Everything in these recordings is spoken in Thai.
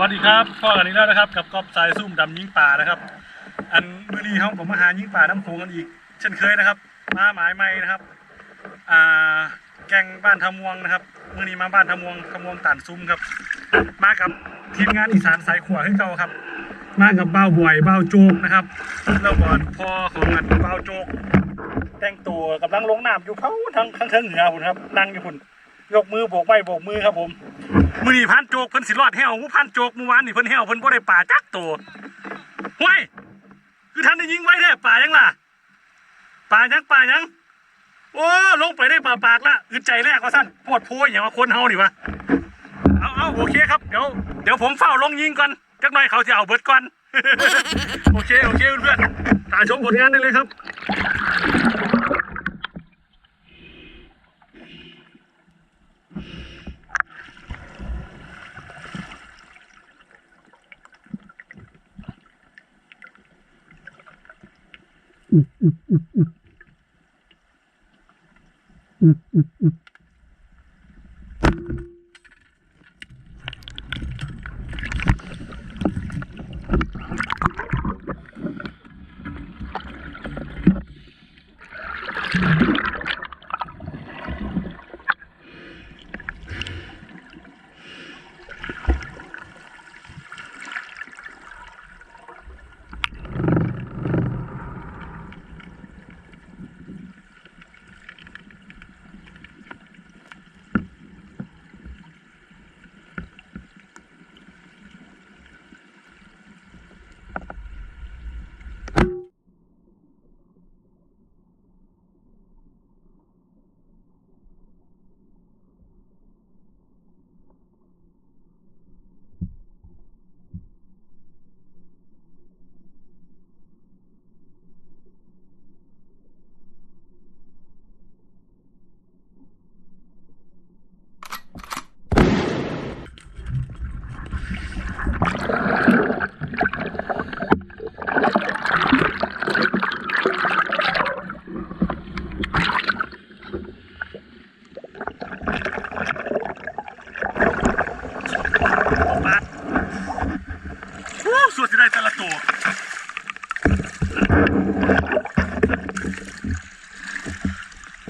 วัสดีครับพ่อกันอีกแล้วนะครับกับกอบสายซุ่มดำยิงป่านะครับ อันมื้อนี้ครับผมมาหายิงป่าน้ำโขงกันอีก เช่นเคยนะครับ มาหมายใหม่นะครับอ่าแกงบ้านทำวงนะครับมื้อนี้มาบ้านทำวงทำวงตานซุ้มครับ มากับทีมงานอีสานสายขวาขึ้นเก่าครับ มากับเบ้าบ่อยเบ้าโจกนะครับแล้วก่อนพ่อของอันเบ้าโจก แต่งตัวกำลังลงน้ำอยู่เขาทั้งทั้งเทิงเหนือคุณครับนั่งอยู่คุณ ยกมือโบกไม้โบกมือครับผมมือนี่พันโจกเพิ่นสิรอดแห้วผู้พันโจกเมื่อวานนี่เพิ่นแห้วเพิ่นบ่ได้ป่าจักตัวห้วยคือท่านได้ยิงไว้แท้ป่ายังล่ะป่ายังป่ายัง โอ้ลงไปได้ป่าปากละอึดใจแรกว่าสั้นปวดโพยอย่างว่าคนเฮาดิวะเอาเอาโอเคครับเดี๋ยวเดี๋ยวผมเฝ้าลงยิงก่อนจักหน่อยเขาจะเอาเบิดก่อนโอเคโอเคเพื่อนๆตาชมผลงานได้เลยครับ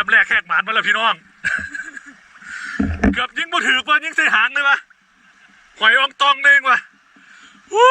ต้มแรกแคกหมานมาแล้วพี่น้อง เกือบยิงบ่ถือกว่ายิงใส่หางเลยวะหอยอองตองเองวะวู้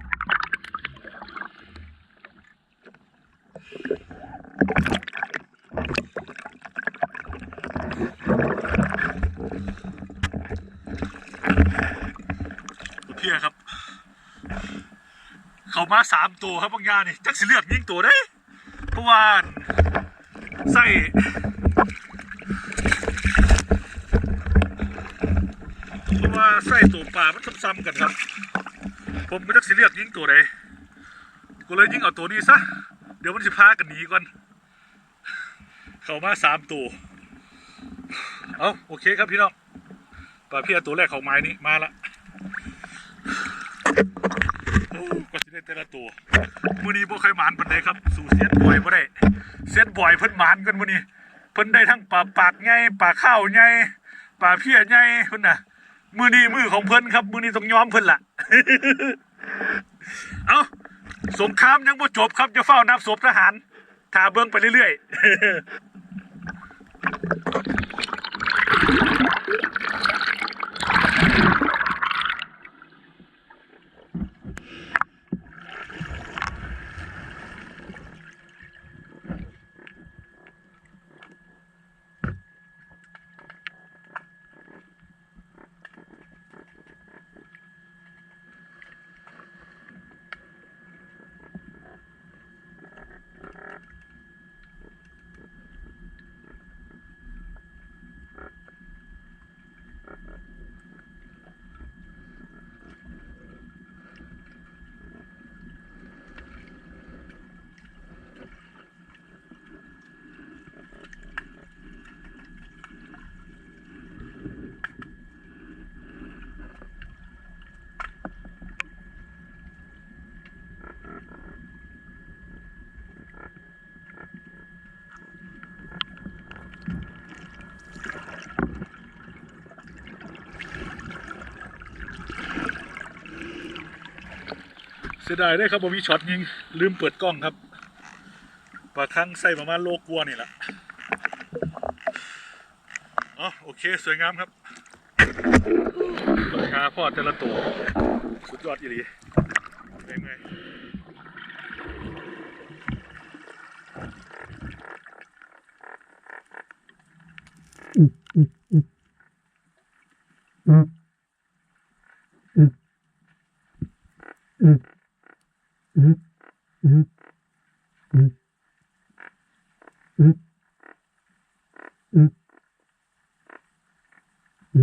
มาสามตัวครับบางยานี่จักสิเลือกยิงตัวได้เพราะว่าใส่เพราะว่าใส่ตัวป่ามันซ้ำๆกันครับ ผมไม่จักสิเลือกยิงตัวใดก็เลยยิงเอาตัวนี้ซะเดี๋ยวมันจะพากันหนีก่อน เข้ามาสามตัวเอาโอเคครับพี่น้องปลาเพียตัวแรกของไม้นี้มาละโอ้ก็จะได้แต่ละตัวมือนี้บ่เคยหมานปานใดครับ สู่เสียดบ่อยบ่ได้เสียดบ่อยเพิ่นหมานกันมื้อนี้เพิ่นได้ทั้งปลาปากใหญ่ปลาข้าวใหญ่ปลาเพียใหญ่เพิ่นน่ะมือนี้มือของเพิ่นครับ มือนี้ต้องยอมเพิ่นล่ะเอาสงครามยังบ่จบครับจะเฝ้านับศพทหารถาเบิ่งไปเรื่อยๆ เสียดายได้ครับผมมีช็อตยิงลืมเปิดกล้องครับปลาคังใส่ประมาณโลกลัวนี่แหละอ๋อโอเค สวยงามครับราคาพ่อแต่ละตัวสุดยอดอีหลีเป็นไง ป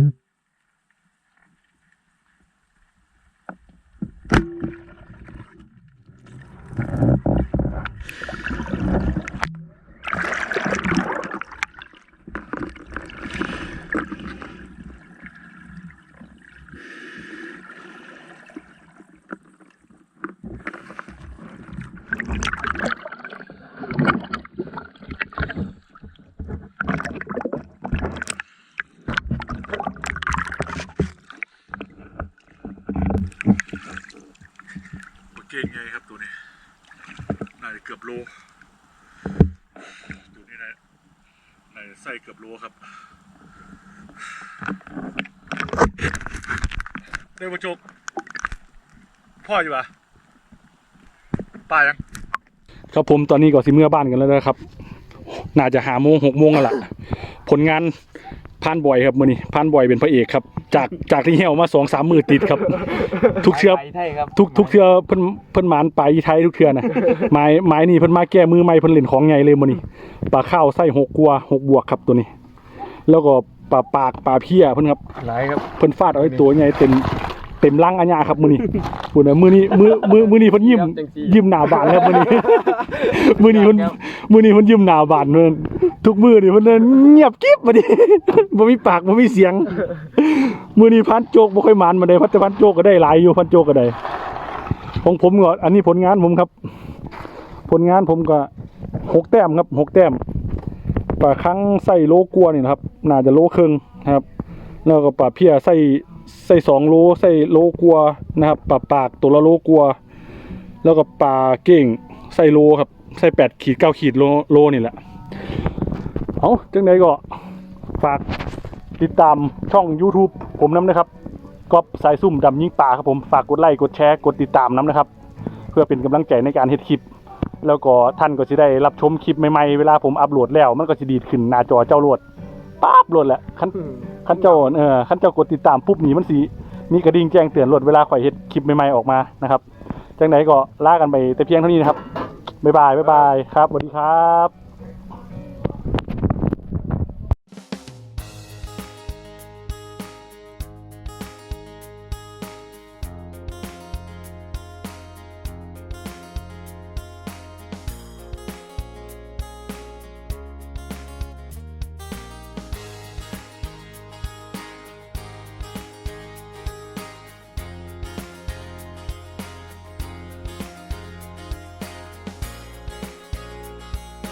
ลาเก่งไงครับตัวนี้น่าจะเกือบโล อยู่นี้นะน่าจะใส่เกือบโลครับเด้ประจบพ่ออยู่ปะป้ายัง ครับผมตอนนี้ก็สิเมื่อบ้านกันแล้วนะครับ น่าจะหาโมงหกโมงกันละผลงาน พานบ่อยครับมื่อนี้พานบ่อยเป็นพระเอกครับ จากจากที่เหี่ยวมาสองสามมือติดครับ ทุกเชือไปไทยครับทุกทุกเทือเพิ่นเพิ่นหมานไปไทยทุกเทือนะไม้ไม้นี่เพิ่นมาแก้มือใหม่เพิ่นเล่นของใหญ่เลยมื้อนี้ปลาข้าวไส้หกกัวหกบวกครับตัวนี้ แล้วก็ปลาปากปลาเพี้ยเพิ่นครับหลายครับเพิ่นฟาดเอาไอ้ตัวใหญ่เต็มเต็มลังอัญญาครับมื้อนี้ปุ่นน่ะมื้อนี้มื้อมื้อมื้อนี้เพิ่นยิ้มยิ้มหน้าบานครับมื้อนี้มื้อนี้เพิ่นมื้อนี้เพิ่นยิ้มหน้าบานเพิ่น ทุกมือนี่เพิ่นเงียบกิ๊บบัดนี้บ่มีปากบ่มีเสียง มือนี้พันโจกบ่ค่อยหมานมาได้พันแต่พันโจกก็ได้หลายอยู่พันโจกก็ได้ของผมก็อันนี้ผลงานผมครับ ผลงานผมก็หกแต้มครับหกแต้มปลาครั้งใส่โลกัวนี่นะครับ น่าจะโลครึ่งนะครับ แล้วก็ปลาเพียใส่ใส่สองโลใส่โลกัวนะครับปลาปากตัวละโลกัว แล้วก็ปลาเก่งใส่โลครับ ใส่แปดขีดเก้าขีดโลโลนี่แหละ เอาจังใดก็ฝากติดตามช่อง YouTube ผมน้ำนะครับก๊อปสายซุ่มดำยิงป่าครับผมฝากกดไลค์กดแชร์กดติดตามน้ำนะครับ เพื่อเป็นกำลังใจในการเฮ็ดคลิป แล้วก็ท่านก็จะได้รับชมคลิปใหม่ๆเวลาผมอัปโหลดแล้ว มันก็จะดีดขึ้นหน้าจอเจ้าโหลดป๊าบโหลดแหละคันคันเจ้าเออคันเจ้ากดติดตามปุ๊บนี่มันสีมีกระดิ่งแจ้งเตือนโหลดเวลาข่อยเฮ็ดคลิปใหม่ๆออกมานะครับจังไหนก็ลากันไปแต่เพียงเท่านี้นะครับบ๊ายบายบ๊ายบายครับสวัสดีครับ